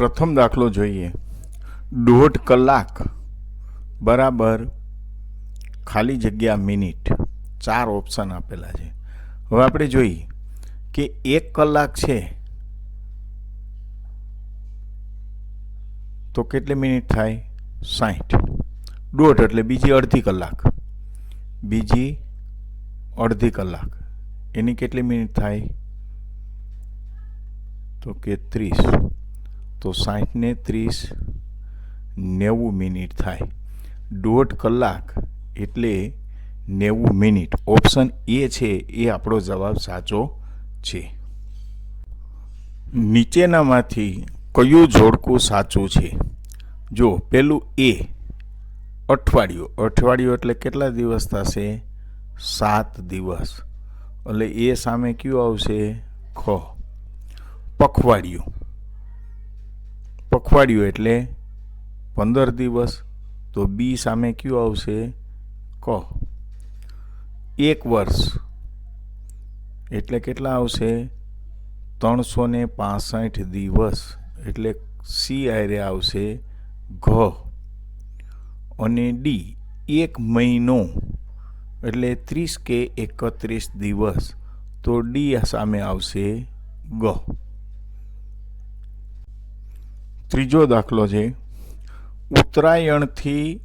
પ્રથમ દાખલો જોઈએ. દોઢ કલાક બરાબર ખાલી જગ્યા મિનિટ. ચાર ઓપ્શન આપેલા છે. હવે આપણે જોઈએ કે એક કલાક છે. તો કેટલી મિનિટ થાય? સાઠ દોઢ એટલે બીજી અડધી કલાક. બીજી અડધી કલાક. એની કેટલી મિનિટ થાય? તો કે ત્રીસ. તો સાઠને ત્રીસ નેવું મિનિટ થાય. દોઢ કલાક એટલે નેવું મિનિટ. ઓપ્શન એ છે, એ આપણો જવાબ સાચો છે. નીચેનામાંથી કયું જોડકું સાચું છે? જો, પેલું એ અઠવાડિયું. અઠવાડિયું એટલે કેટલા દિવસ થશે? સાત દિવસ. એટલે એ સામે કયું આવશે? ખ. પખવાડિયું. પખવાડિયું એટલે પંદર દિવસ તો બી સામે કયું આવશે? ક. એક વર્ષ. એટલે કેટલા આવશે? ત્રણસો ને પાસઠ દિવસ. એટલે સી આયરે આવશે ઘ. અને ડી, એક મહિનો. એટલે ત્રીસ કે એકત્રીસ દિવસ. તો ડી સામે આવશે ગ. ત્રીજો દાખલો છે. ઉત્તરાયણથી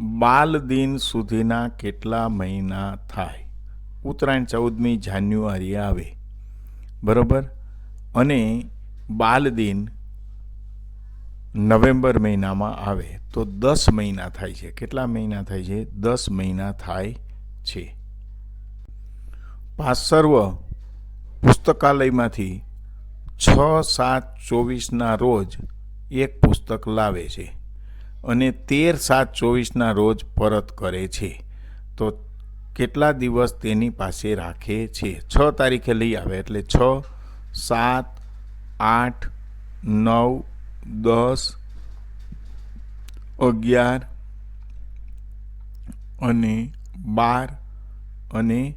બાલ દિન સુધીના કેટલા મહિના થાય? ઉત્તરાયણ ચૌદમી જાન્યુઆરી આવે. બરાબર? અને બાલ દિન નવેમ્બર મહિનામાં આવે. તો દસ મહિના થાય છે. કેટલા મહિના થાય છે? દસ મહિના થાય છે. પાસર્વ પુસ્તકાલયમાંથી છ સાત ચોવીસના રોજ એક પુસ્તક લાવે છે અને તેર સાત ચોવીસના રોજ પરત કરે છે. તો કેટલા દિવસ તેની પાસે રાખે છે? છ તારીખે લઈ આવે એટલે છ, સાત, આઠ, નવ, દસ, અગિયાર અને બાર અને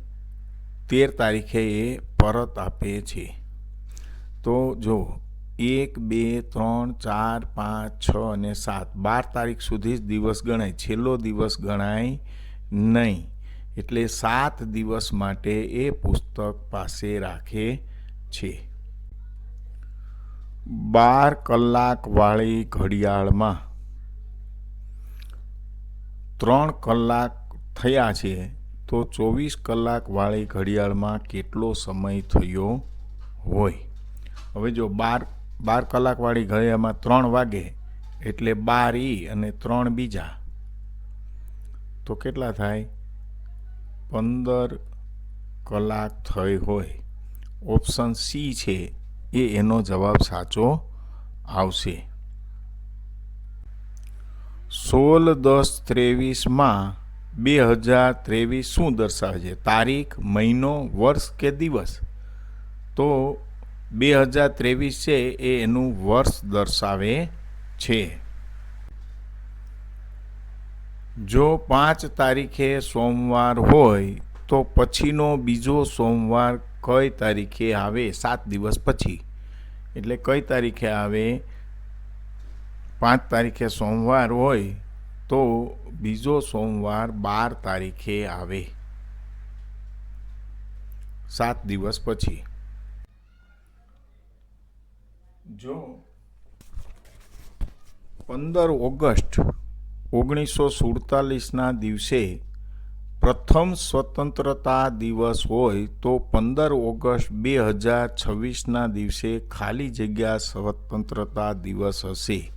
તેર તારીખે એ પરત આપે છે. તો જો એક, બે, ત્રણ, ચાર, પાંચ, છ અને સાત, બાર તારીખ સુધી જ દિવસ ગણાય. છેલ્લો દિવસ ગણાય નહીં. એટલે સાત દિવસ માટે એ પુસ્તક પાસે રાખે છે. બાર કલાકવાળી ઘડિયાળમાં ત્રણ કલાક થયા છે, તો ચોવીસ કલાકવાળી ઘડિયાળમાં કેટલો સમય થયો હોય? હવે જો બાર બાર કલાકવાળી ઘડિયાળમાં ત્રણ વાગે, એટલે બાર ઈ અને ત્રણ બીજા, તો કેટલા થાય? પંદર કલાક થઈ હોય. ઓપ્શન સી છે, એ એનો જવાબ સાચો આવશે. સોળ દસ ત્રેવીસમાં બે હજાર ત્રેવીસ શું દર્શાવે છે? તારીખ, મહિનો, વર્ષ કે દિવસ? તો બે હજાર ત્રેવીસ છે એ એનું વર્ષ દર્શાવે છે. જો પાંચ તારીખે સોમવાર હોય, તો પછીનો બીજો સોમવાર કઈ તારીખે આવે? સાત દિવસ પછી. એટલે કઈ તારીખે આવે? પાંચ તારીખે સોમવાર હોય, તો બીજો સોમવાર બાર તારીખે આવે. સાત દિવસ પછી. જો પંદર ઓગસ્ટ ઓગણીસો સુડતાલીસના દિવસે પ્રથમ સ્વતંત્રતા દિવસ હોય તો પંદર ઓગસ્ટ બે હજાર છવ્વીસના દિવસે ખાલી જગ્યા સ્વતંત્રતા દિવસ હશે.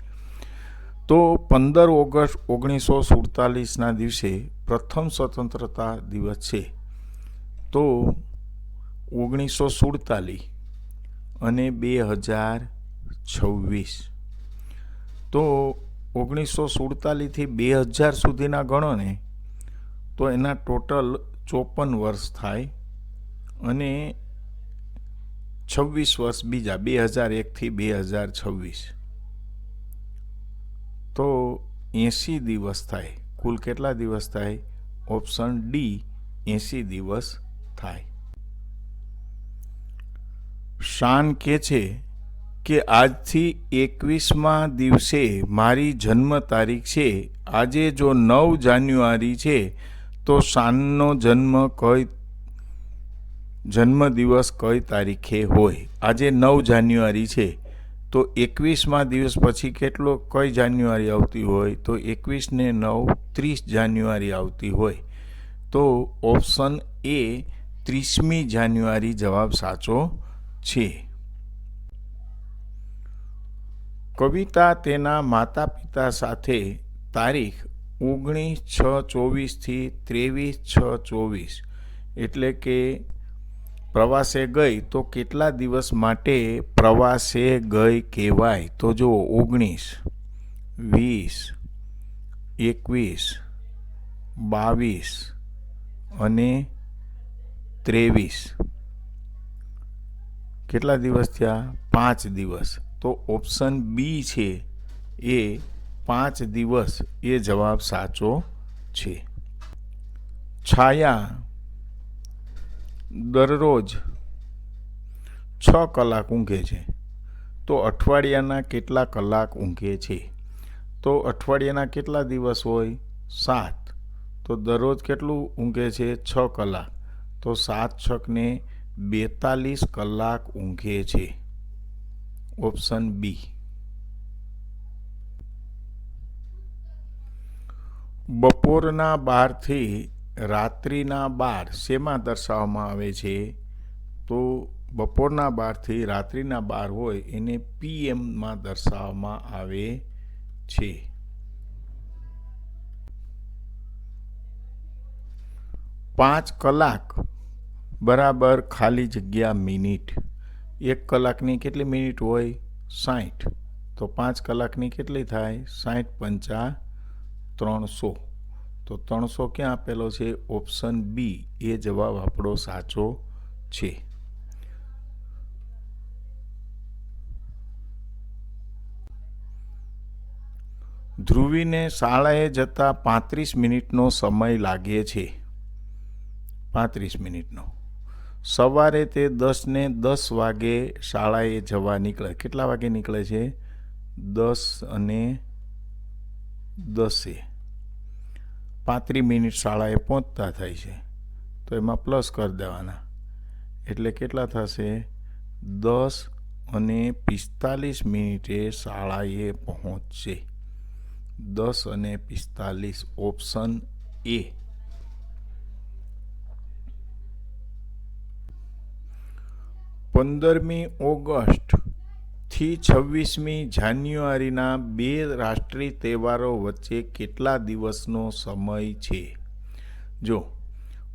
તો પંદર ઓગસ્ટ ઓગણીસો સુડતાલીસના દિવસે પ્રથમ સ્વતંત્રતા દિવસ છે. તો ઓગણીસો સુડતાલીસ અને બે હજાર છવ્વીસ. તો ઓગણીસો સુડતાલીસથી બે હજાર સુધીના ગણો ને તો એના ટોટલ ચોપન વર્ષ થાય અને છવ્વીસ વર્ષ બીજા બે હજાર એકથી બે હજાર છવ્વીસ. તો એંસી દિવસ થાય. કુલ કેટલા દિવસ થાય? ઓપ્શન ડી એંસી દિવસ થાય. શાન કે છે કે આજથી એકવીસમાં દિવસે મારી જન્મ તારીખ છે. આજે જો નવ જાન્યુઆરી છે, તો સાનનો જન્મ કઈ, જન્મદિવસ કઈ તારીખે હોય? આજે નવ જાન્યુઆરી છે. તો એકવીસમાં દિવસ પછી કેટલો, કઈ જાન્યુઆરી આવતી હોય? તો એકવીસને નવ, ત્રીસ જાન્યુઆરી આવતી હોય. તો ઓપ્શન એ ત્રીસમી જાન્યુઆરી જવાબ સાચો છે. કવિતા તેના માતા પિતા સાથે તારીખ ઓગણીસ છ ચોવીસથી ત્રેવીસ છ ચોવીસ. એટલે કે પ્રવાસે ગઈ તો કેટલા દિવસ માટે પ્રવાસે ગઈ કહેવાય? તો જો ઓગણીસ, વીસ, એકવીસ, બાવીસ અને ત્રેવીસ. કેટલા દિવસ થયા? પાંચ દિવસ. તો ઓપ્શન બી છે એ પાંચ દિવસ એ જવાબ સાચો છે. છાયા દરરોજ છ કલાક ઊંઘે છે. તો અઠવાડિયાના કેટલા કલાક ઊંઘે છે? તો અઠવાડિયાના કેટલા દિવસ હોય? સાત. તો દરરોજ કેટલું ઊંઘે છે? છ કલાક. તો સાત છકને બેતાલીસ કલાક ઊંઘે છે. Option B. બપોરના બારથી રાત્રિના બાર શેમાં દર્શાવવામાં આવે છે? તો બપોરના બારથી રાત્રિના બાર હોય એને પીએમમાં દર્શાવવામાં આવે છે. પાંચ કલાક બરાબર ખાલી જગ્યા મિનિટ. એક કલાકની કેટલી મિનિટ હોય? સાઠ તો પાંચ કલાકની કેટલી થાય? સાઠ પંચા ત્રણસો. તો ત્રણસો ક્યાં આપેલો છે? ઓપ્શન બી, એ જવાબ આપણો સાચો છે. ધ્રુવીને શાળાએ જતાં પાંત્રીસ મિનિટનો સમય લાગે છે. પાંત્રીસ મિનિટનો. સવારે તે દસને દસ વાગે શાળાએ જવા નીકળે. કેટલા વાગે નીકળે છે? દસ અને દસે. પાંત્રીસ મિનિટ શાળાએ પહોંચતા થાય છે. તો એમાં પ્લસ કરી દેવાના. એટલે કેટલા થશે? દસ અને પિસ્તાલીસ મિનિટે શાળાએ પહોંચશે. દસ અને પિસ્તાલીસ ઓપ્શન એ. પંદરમી ઓગસ્ટથી છવ્વીસમી જાન્યુઆરીના બે રાષ્ટ્રીય તહેવારો વચ્ચે કેટલા દિવસનો સમય છે? જો,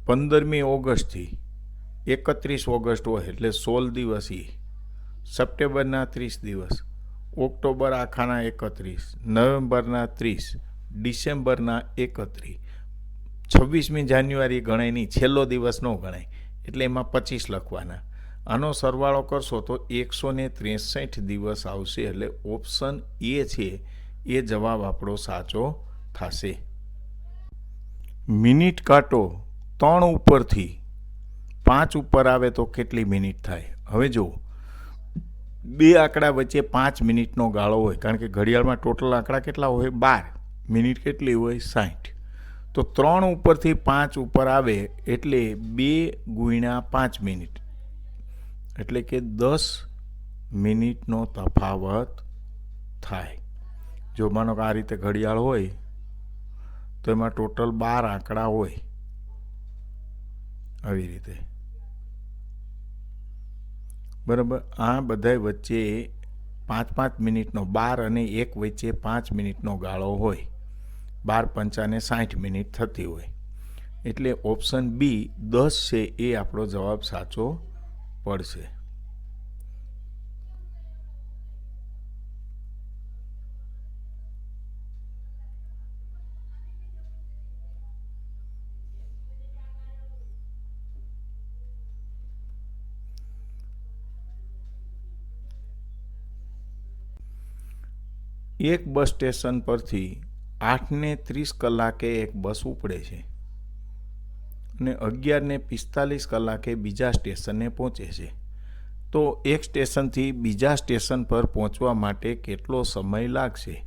પંદરમી ઓગસ્ટથી એકત્રીસ ઓગસ્ટ હોય એટલે સોળ દિવસ એ સપ્ટેમ્બરના ત્રીસ દિવસ, ઓક્ટોબર આખાના એકત્રીસ, નવેમ્બરના ત્રીસ, ડિસેમ્બરના એકત્રીસ. છવ્વીસમી જાન્યુઆરી ગણાય નહીં છેલ્લો દિવસ ન ગણાય, એટલે એમાં પચીસ લખવાના. આનો સરવાળો કરશો તો એકસો ને ત્રેસઠ દિવસ આવશે એટલે ઓપ્શન એ છે, એ જવાબ આપણો સાચો થશે. મિનિટ કાંટો ત્રણ ઉપરથી. પાંચ ઉપર આવે તો કેટલી મિનિટ થાય? હવે જુઓ. બે આંકડા વચ્ચે પાંચ મિનિટનો ગાળો હોય, કારણ કે ઘડિયાળમાં ટોટલ આંકડા કેટલા હોય? બાર. મિનિટ કેટલી હોય? સાઠ. તો ત્રણ ઉપરથી પાંચ ઉપર આવે એટલે બે ગુણ્યા પાંચ મિનિટ. એટલે કે દસ મિનિટનો તફાવત થાય. જો માનો કે આ રીતે ઘડિયાળ હોય, તો એમાં ટોટલ બાર આંકડા હોય. આવી રીતે. બરાબર? આ બધા વચ્ચે પાંચ પાંચ મિનિટનો, બાર અને એક વચ્ચે પાંચ મિનિટનો ગાળો હોય. બાર પંચાને સાઠ મિનિટ થતી હોય. એટલે ઓપ્શન બી દસ છે એ આપણો જવાબ સાચો પડશે. એક બસ સ્ટેશન પરથી આઠને ત્રીસ કલાકે એક બસ ઉપડે છે. અને અગિયારને પિસ્તાલીસ કલાકે બીજા સ્ટેશને પહોંચે છે. તો એક સ્ટેશનથી બીજા સ્ટેશન પર પહોંચવા માટે કેટલો સમય લાગશે?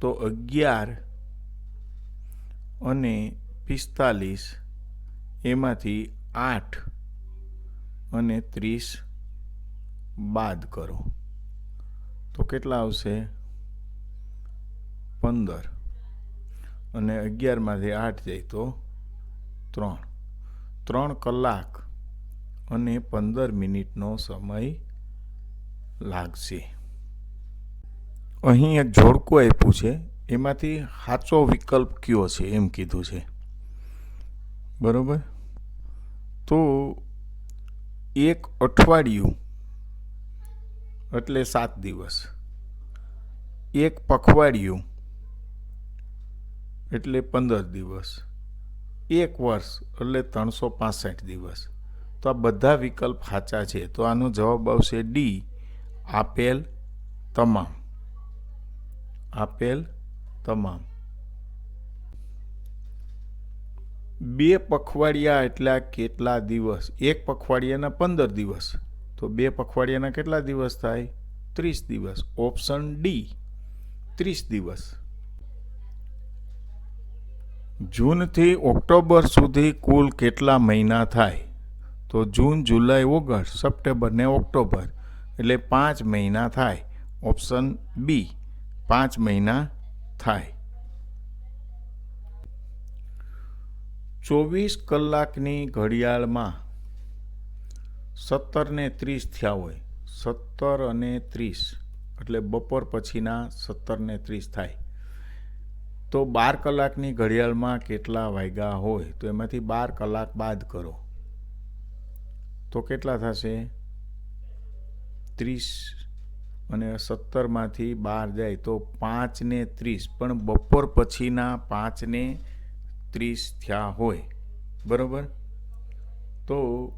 તો અગિયાર અને પિસ્તાલીસ એમાંથી આઠ અને ત્રીસ બાદ કરો. તો કેટલા આવશે? પંદર. અને અગિયારમાંથી આઠ જાય તો ત્રણ. ત્રણ કલાક અને પંદર મિનિટનો સમય લાગશે. અહીં એક જોડકું આપ્યું છે, એમાંથી સાચો વિકલ્પ કયો છે એમ કીધું છે. બરોબર? તો એક અઠવાડિયું એટલે સાત દિવસ. એક પખવાડિયું એટલે પંદર દિવસ. એક વર્ષ એટલે ત્રણસો પાસઠ દિવસ. તો આ બધા વિકલ્પ સાચા છે. તો આનો જવાબ આવશે ડી આપેલ તમામ. આપેલ તમામ. બે પખવાડિયા એટલા કેટલા દિવસ? એક પખવાડિયાના પંદર દિવસ. તો બે પખવાડિયાના કેટલા દિવસ થાય? ત્રીસ દિવસ. ઓપ્શન ડી ત્રીસ દિવસ. જૂનથી ઓક્ટોબર સુધી કુલ કેટલા મહિના થાય? તો જૂન, જુલાઈ, ઓગસ્ટ, સપ્ટેમ્બર ને ઓક્ટોબર એટલે પાંચ મહિના થાય. ઓપ્શન બી, પાંચ મહિના થાય. ચોવીસ કલાકની ઘડિયાળમાં સત્તર ને ત્રીસ થયા હોય. સત્તર અને ત્રીસ એટલે બપોર પછીના સત્તર ને ત્રીસ થાય. તો બાર કલાકની ઘડિયાળમાં કેટલા વાગ્યા હોય તો એમાંથી બાર કલાક બાદ કરો. તો કેટલા થશે? ત્રીસ અને સત્તરમાંથી બાર જાય તો પાંચ ને ત્રીસ. પણ બપોર પછીના પાંચને ત્રીસ થયા હોય. બરાબર? તો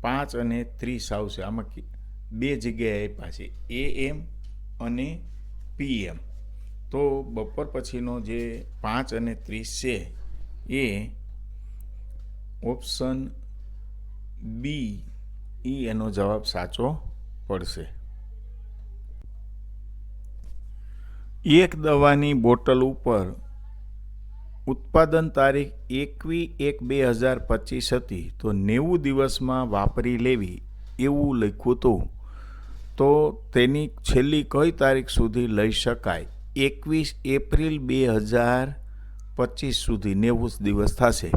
પાંચ અને ત્રીસ આવશે. આમાં બે જગ્યાએ આપ્યા છે. એ એમ અને પીએમ તો બપોર પછીનો જે પાંચ અને ત્રીસ છે, એ ઓપ્શન બી, ઈ એનો જવાબ સાચો પડશે. એક દવાની બોટલ ઉપર ઉત્પાદન તારીખ એકવી એક બે હજાર પચીસ હતી, તો નેવું દિવસમાં વાપરી લેવી એવું લખ્યું હતું. તો તેની છેલ્લી કઈ તારીખ સુધી લઈ શકાય? એકવીસ એપ્રિલ બે હજાર પચીસ સુધી નેવું દિવસ થશે.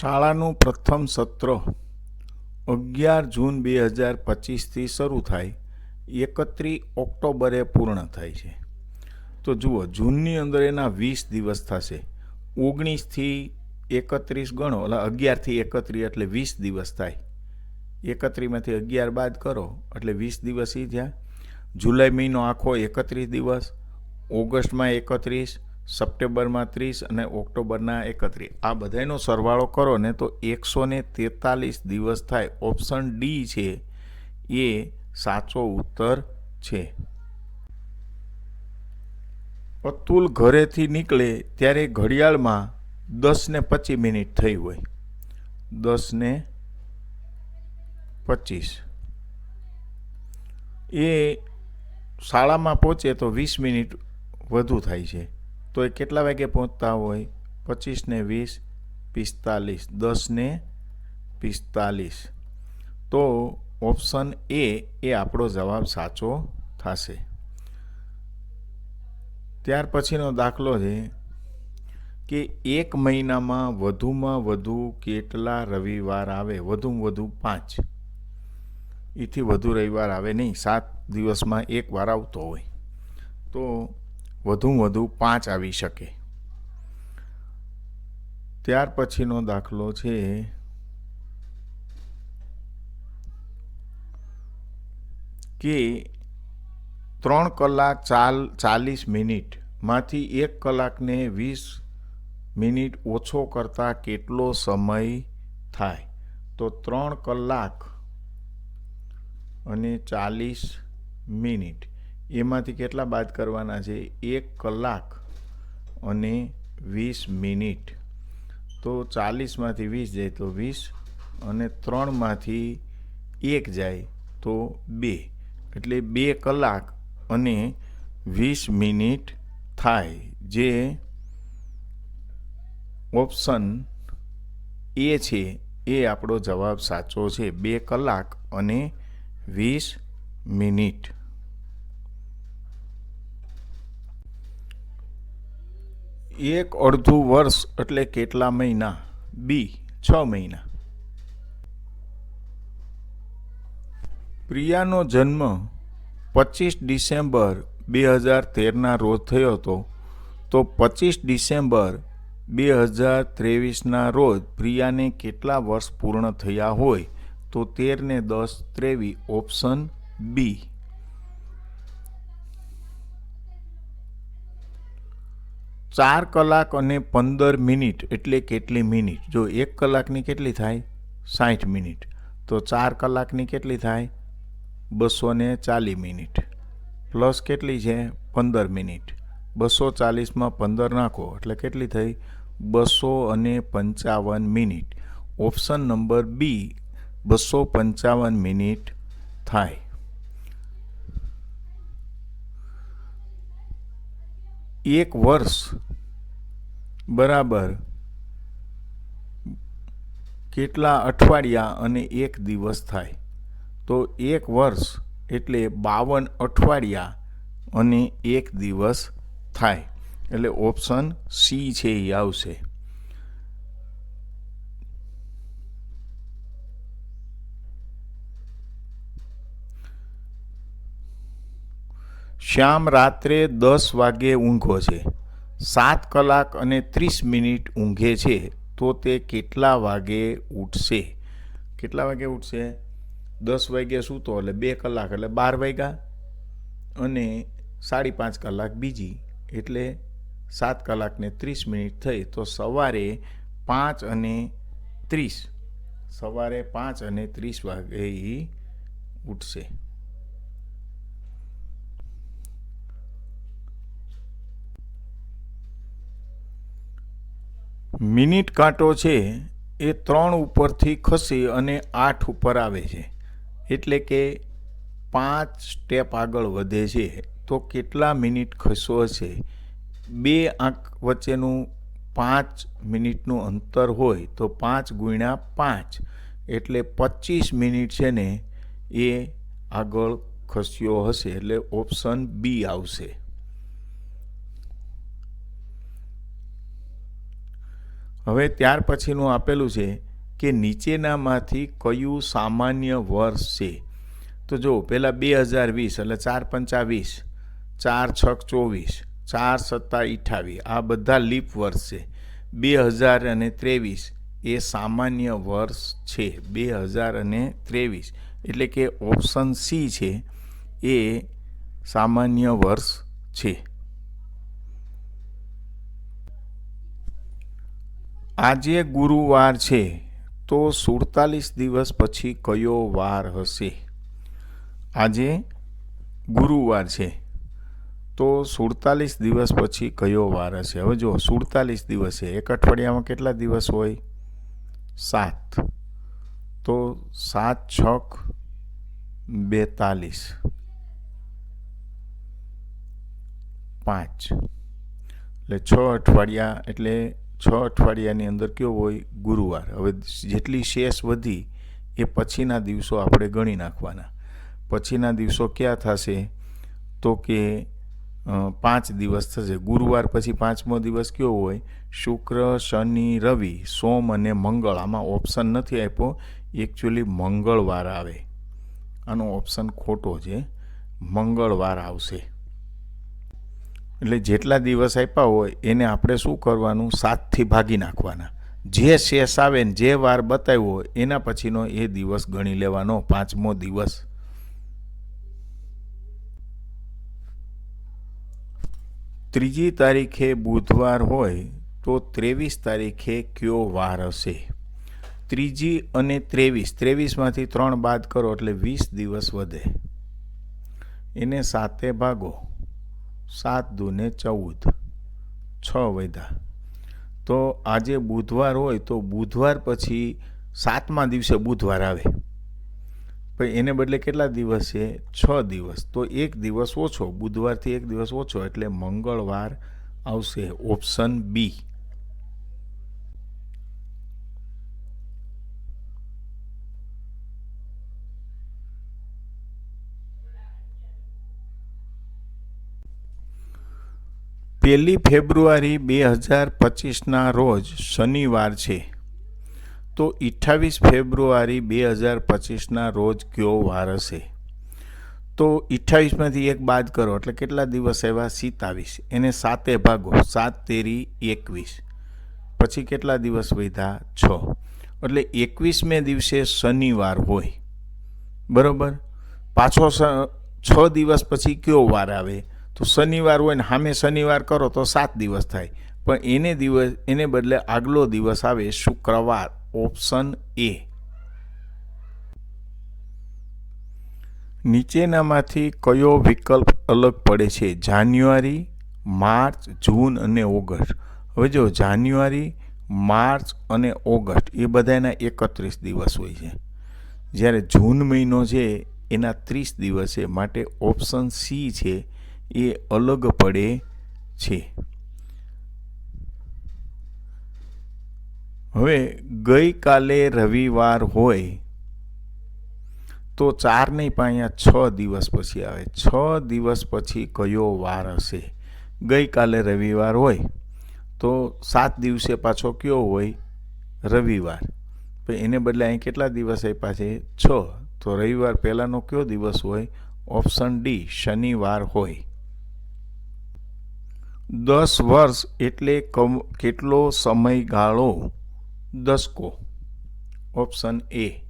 શાળાનું પ્રથમ સત્ર અગિયાર જૂન બે હજાર પચીસથી શરૂ થાય. એકત્રીસ ઓક્ટોબરે પૂર્ણ થાય છે. તો જુઓ, જૂનની અંદર એના વીસ દિવસ થશે. ઓગણીસથી એકત્રીસ ગણો, એટલે અગિયારથી એકત્રીસ એટલે વીસ દિવસ થાય. એકત્રીસમાંથી અગિયાર બાદ કરો, એટલે વીસ દિવસ એ થયા. જુલાઈ મહિનો આખો એકત્રીસ દિવસ, ઓગસ્ટમાં એકત્રીસ, સપ્ટેમ્બરમાં ત્રીસ અને ઓક્ટોબરના એકત્રીસ. આ બધાનો સરવાળો કરો ને તો એકસો ને તેતાલીસ દિવસ થાય. ઓપ્શન ડી છે, એ સાચો ઉત્તર છે. અતુલ ઘરેથી નીકળે ત્યારે ઘડિયાળમાં દસ ને પચીસ મિનિટ થઈ હોય. દસ ને પચીસ. એ શાળામાં પહોંચે તો વીસ મિનિટ વધુ થાય છે. તો એ કેટલા વાગે પહોંચતા હોય? પચીસ ને વીસ, પિસ્તાલીસ. દસ ને પિસ્તાલીસ. તો ઓપ્શન એ એ આપણો જવાબ સાચો થશે. ત્યાર પછીનો દાખલો છે કે એક મહિનામાં વધુમાં વધુ કેટલા રવિવાર આવે? વધુમાં વધુ પાંચ. એથી વધુ રવિવાર આવે નહીં, સાત દિવસમાં એક વાર આવતો હોય. તો વધુમાં વધુ પાંચ આવી શકે. ત્યાર પછીનો દાખલો છે કે ત્રણ કલાક ચાલ, ચાલીસ મિનિટમાંથી એક કલાકને વીસ મિનિટ ઓછો કરતાં કેટલો સમય થાય? તો ત્રણ કલાક અને ચાલીસ મિનિટ. એમાંથી કેટલા બાદ કરવાના છે? એક કલાક અને વીસ મિનિટ. તો ચાલીસમાંથી વીસ જાય તો વીસ અને ત્રણમાંથી એક જાય તો બે. એટલે બે કલાક અને વીસ મિનિટ થાય. જે ઓપ્શન એ છે. એ આપણો જવાબ સાચો છે. બે કલાક અને વીસ મિનિટ. એક અડધું વર્ષ એટલે કેટલા મહિના? બી, છ મહિના. પ્રિયાનો જન્મ પચીસ ડિસેમ્બર બે હજાર તેરના રોજ થયો હતો. તો પચીસ ડિસેમ્બર બે હજાર ત્રેવીસના રોજ પ્રિયાને કેટલા વર્ષ પૂર્ણ થયા હોય? તો તેરને દસ ત્રેવીસ ઓપ્શન બી. ચાર કલાક અને પંદર મિનિટ એટલે કેટલી મિનિટ? જો એક કલાકની કેટલી થાય? સાઠ મિનિટ. તો ચાર કલાકની કેટલી થાય? બસો ને ચાલીસ મિનિટ. પ્લસ કેટલી છે? પંદર મિનિટ. બસો ચાલીસમાં પંદર નાખો, એટલે કેટલી થઈ? બસો અને પંચાવન મિનિટ. ઓપ્શન નંબર બી બસો પંચાવન મિનિટ થાય. એક વર્ષ બરાબર કેટલા અઠવાડિયા અને એક દિવસ થાય. તો એક વર્ષ એટલે બાવન અઠવાડિયા અને એક દિવસ થાય. એટલે ઓપ્શન સી છે એ આવશે. શ્યામ રાત્રે દસ વાગે ઊંઘો છે. સાત કલાક અને ત્રીસ મિનિટ ઊંઘે છે તો તે કેટલા વાગે ઉઠશે? કેટલા વાગે ઉઠશે? દસ વાગે સૂતો એટલે બે કલાક એટલે બાર વાગ્યા. અને સાડી પાંચ કલાક બીજી એટલે સાત કલાકને ત્રીસ મિનિટ થઈ તો સવારે પાંચ અને ત્રીસ. સવારે પાંચ અને ત્રીસ વાગે ઉઠશે. મિનિટ કાંટો છે એ ત્રણ ઉપરથી ખસી અને આઠ ઉપર આવે છે. એટલે કે પાંચ સ્ટેપ આગળ વધે છે. તો કેટલા મિનિટ ખસ્યો હશે? બે આંક વચ્ચેનું પાંચ મિનિટનું અંતર હોય તો પાંચ ગુણ્યા પાંચ. એટલે પચીસ મિનિટ છે ને એ આગળ ખસ્યો હશે. એટલે ઓપ્શન બી આવશે. હવે ત્યાર પછીનું આપેલું છે કે નીચેનામાંથી કયું સામાન્ય વર્ષ છે? તો જો પહેલાં બે હજાર વીસ એટલે ચાર પંચા વીસ, ચાર છક ચોવીસ, ચાર સત્તા અઠાવીસ આ બધા લીપ વર્ષ છે. બે હજાર અને ત્રેવીસ એ સામાન્ય વર્ષ છે. બે હજાર અને ત્રેવીસ એટલે કે ઓપ્શન સી છે એ સામાન્ય વર્ષ છે. આજે ગુરુવાર છે, તો સુડતાલીસ દિવસ પછી કયો વાર હશે? આજે ગુરુવાર છે, તો સુડતાલીસ દિવસ પછી કયો વાર હશે? હવે જો સુડતાલીસ દિવસ છે. એક અઠવાડિયામાં કેટલા દિવસ હોય? સાત. તો સાત છક બેતાલીસ. પાંચ. એટલે છ અઠવાડિયા એટલે છ અઠવાડિયાની અંદર કયો હોય? ગુરુવાર. હવે જેટલી શેષ વધી, એ પછીના દિવસો આપણે ગણી નાખવાના. પછીના દિવસો ક્યાં થશે? તો કે પાંચ દિવસ થશે. ગુરુવાર પછી પાંચમો દિવસ કયો હોય? શુક્ર, શનિ, રવિ, સોમ અને મંગળ. આમાં ઓપ્શન નથી આપ્યો. એકચ્યુઅલી મંગળવાર આવે. આનો ઓપ્શન ખોટો છે. મંગળવાર આવશે. એટલે જેટલા દિવસ આપ્યા હોય એને આપણે શું કરવાનું? સાતથી ભાગી નાખવાના. જે શેષ આવે ને જે વાર બતાવ્યો એના પછીનો એ દિવસ ગણી લેવાનો, પાંચમો દિવસ. ત્રીજી તારીખે બુધવાર હોય, તો ત્રેવીસ તારીખે કયો વાર હશે? ત્રીજી અને ત્રેવીસ. ત્રેવીસમાંથી ત્રણ બાદ કરો એટલે વીસ દિવસ વધે. એને સાતે ભાગો. સાત દુને ચૌદ, છ વૈધા તો આજે બુધવાર હોય તો બુધવાર પછી સાતમા દિવસે બુધવાર આવે. પણ એને બદલે કેટલા દિવસ છે? છ દિવસ. તો એક દિવસ ઓછો. બુધવારથી એક દિવસ ઓછો એટલે મંગળવાર આવશે. Option B. પહેલી ફેબ્રુઆરી બે હજાર પચીસના રોજ શનિવાર છે. તો અઠ્ઠાવીસ ફેબ્રુઆરી બે હજાર પચીસના રોજ કયો વાર હશે? તો અઠ્ઠાવીસમાંથી એક બાદ કરો, એટલે કેટલા દિવસ એવા સિત્તાવીસ. એને સાતે ભાગો, સાત, તેરી, એકવીસ. પછી કેટલા દિવસ વધ્યા છ. એટલે એકવીસમે દિવસે શનિવાર હોય. બરાબર? પાછો છ દિવસ પછી કયો વાર આવે? તો શનિવાર હોય ને સામે શનિવાર કરો તો સાત દિવસ થાય. પણ એને દિવસ, એને બદલે આગલો દિવસ આવે શુક્રવાર. Option A. નીચેનામાંથી કયો વિકલ્પ અલગ પડે છે? જાન્યુઆરી, માર્ચ, જૂન અને ઓગસ્ટ. હવે જો જાન્યુઆરી, માર્ચ અને ઓગસ્ટ એ બધાના એકત્રીસ દિવસ હોય છે. જ્યારે જૂન મહિનો છે, એના ત્રીસ દિવસ છે. માટે ઓપ્શન સી છે એ અલગ પડે છે. હવે ગઈકાલે રવિવાર હોય તો ચાર નહીં પણ અહીંયા છ દિવસ પછી આવે. છ દિવસ પછી કયો વાર હશે? ગઈકાલે રવિવાર હોય તો સાત દિવસે પાછો કયો હોય? રવિવાર. એને બદલે અહીં કેટલા દિવસ આપ્યા છે? છ. તો રવિવાર પહેલાંનો કયો દિવસ હોય? ઓપ્શન ડી, શનિવાર હોય. દસ વર્ષ એટલે કમ, કેટલો સમયગાળો દસકો. ઓપ્શન એ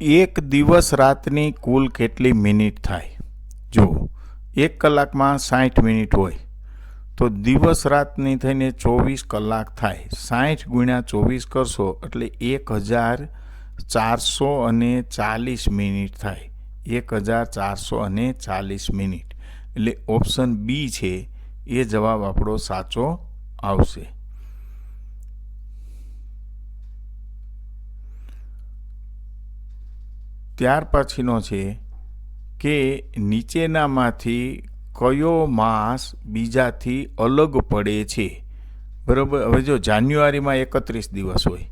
એક દિવસ રાતની કુલ કેટલી મિનિટ થાય? જો, એક કલાકમાં સાઠ મિનિટ હોય. તો દિવસ રાતની થઈને ચોવીસ કલાક થાય. સાઠ ગુણ્યા ચોવીસ કરશો એટલે એક હજાર ચારસો અને ચાલીસ મિનિટ થાય. એક હજાર ચારસો અને ચાલીસ મિનિટ. એટલે ઓપ્શન બી છે, એ જવાબ આપણો સાચો આવશે. ત્યાર પછીનો છે કે નીચેનામાંથી કયો માસ બીજાથી અલગ પડે છે? બરાબર? હવે જો જાન્યુઆરીમાં એકત્રીસ દિવસ હોય,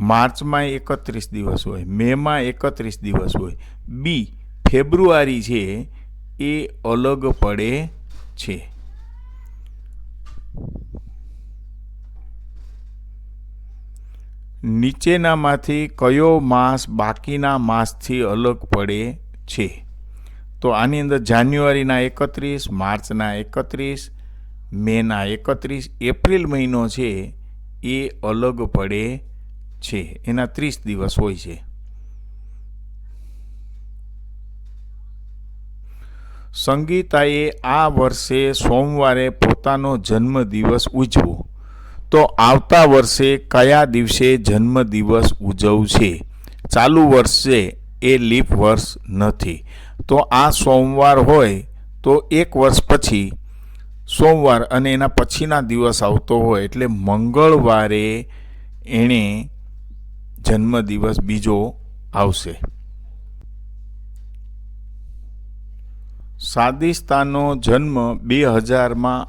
માર્ચમાં એકત્રીસ દિવસ હોય, મેમાં એકત્રીસ દિવસ હોય, બી, ફેબ્રુઆરી છે એ અલગ પડે છે. નીચેનામાંથી કયો માસ બાકીના માસથી અલગ પડે છે? તો આની અંદર જાન્યુઆરીના એકત્રીસ, માર્ચના એકત્રીસ, મેના એકત્રીસ, એપ્રિલ મહિનો છે એ અલગ પડે છે. એના ત્રીસ દિવસ હોય છે. સંગીતાએ આ વર્ષે સોમવારે પોતાનો જન્મદિવસ ઉજવો તો આવતા વર્ષે કયા દિવસે જન્મદિવસ ઉજવશે? ચાલુ વર્ષે એ લીપ વર્ષ નથી. તો આ સોમવાર હોય તો એક વર્ષ પછી સોમવાર અને એના પછીના દિવસ આવતો હોય એટલે મંગળવારે એણે જન્મદિવસ બીજો આવશે. સાદિસ્તાનો જન્મ બે હજારમાં,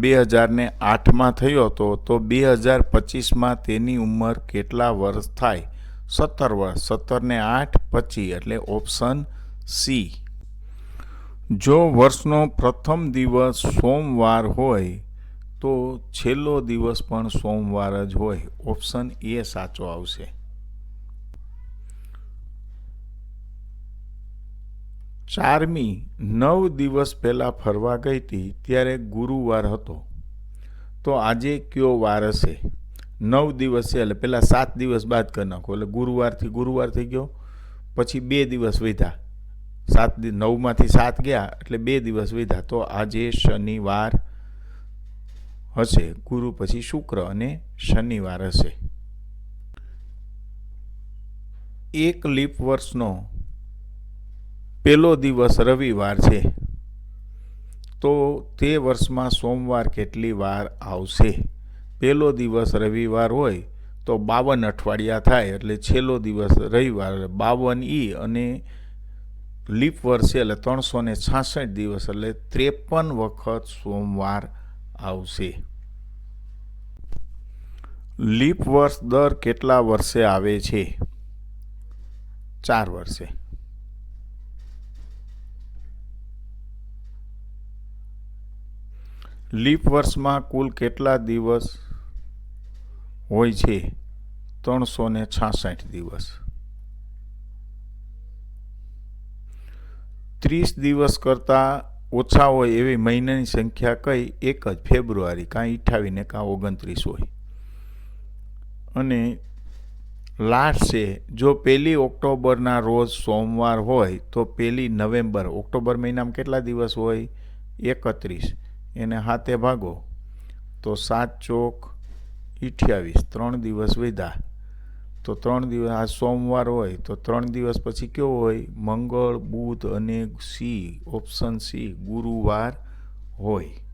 બે હજારને આઠમાં થયો હતો, તો બે હજાર પચીસમાં તેની ઉંમર કેટલા વર્ષ થાય? સત્તર વર્ષ. સત્તરને આઠ પચીસ એટલે ઓપ્શન સી. જો વર્ષનો પ્રથમ દિવસ સોમવાર હોય, તો છેલ્લો દિવસ પણ સોમવાર જ હોય. ઓપ્શન એ સાચો આવશે. ચારમી, નવ દિવસ પહેલાં ફરવા ગઈ હતી, ત્યારે ગુરુવાર હતો. તો આજે કયો વાર હશે? નવ દિવસ છે, એટલે પહેલાં સાત દિવસ બાદ કરી નાખો. એટલે ગુરુવારથી ગુરુવાર થઈ ગયો, પછી બે દિવસ વધ્યા સાત નવમાંથી સાત ગયા એટલે બે દિવસ વધ્યા તો આજે શનિવાર હશે. ગુરુ પછી શુક્ર અને શનિવાર હશે. એક લીપ વર્ષનો પહેલો દિવસ રવિવાર છે. તો તે વર્ષમાં સોમવાર કેટલી વાર આવશે? પહેલો દિવસ રવિવાર હોય તો બાવન અઠવાડિયા થાય. એટલે છેલ્લો દિવસ રવિવાર. બાવન ઈ અને લીપ વર્ષે એટલે ત્રણસો ને છાસઠ દિવસ એટલે ત્રેપન વખત સોમવાર આવશે. લીપ વર્ષ દર કેટલા વર્ષે આવે છે? ચાર વર્ષે. લીપ વર્ષમાં કુલ કેટલા દિવસ હોય છે? ત્રણસો ને છાસઠ દિવસ. ત્રીસ દિવસ કરતાં ઓછા હોય એવી મહિનાની સંખ્યા કઈ એક જ ફેબ્રુઆરી કાં અઠાવીને કાં ઓગણત્રીસ હોય. અને લાસ્ટ છે, જો પહેલી ઓક્ટોબરના રોજ સોમવાર હોય, તો પહેલી નવેમ્બર, ઓક્ટોબર મહિનામાં કેટલા દિવસ હોય? એકત્રીસ. એને હાથે ભાગો. તો સાત ચોક અઠ્યાવીસ ત્રણ દિવસ વધ્યા તો ત્રણ દિવસ, આ સોમવાર હોય, તો ત્રણ દિવસ પછી કેવો હોય? મંગળ, બુધ અને સી ઓપ્શન સી, ગુરુવાર હોય.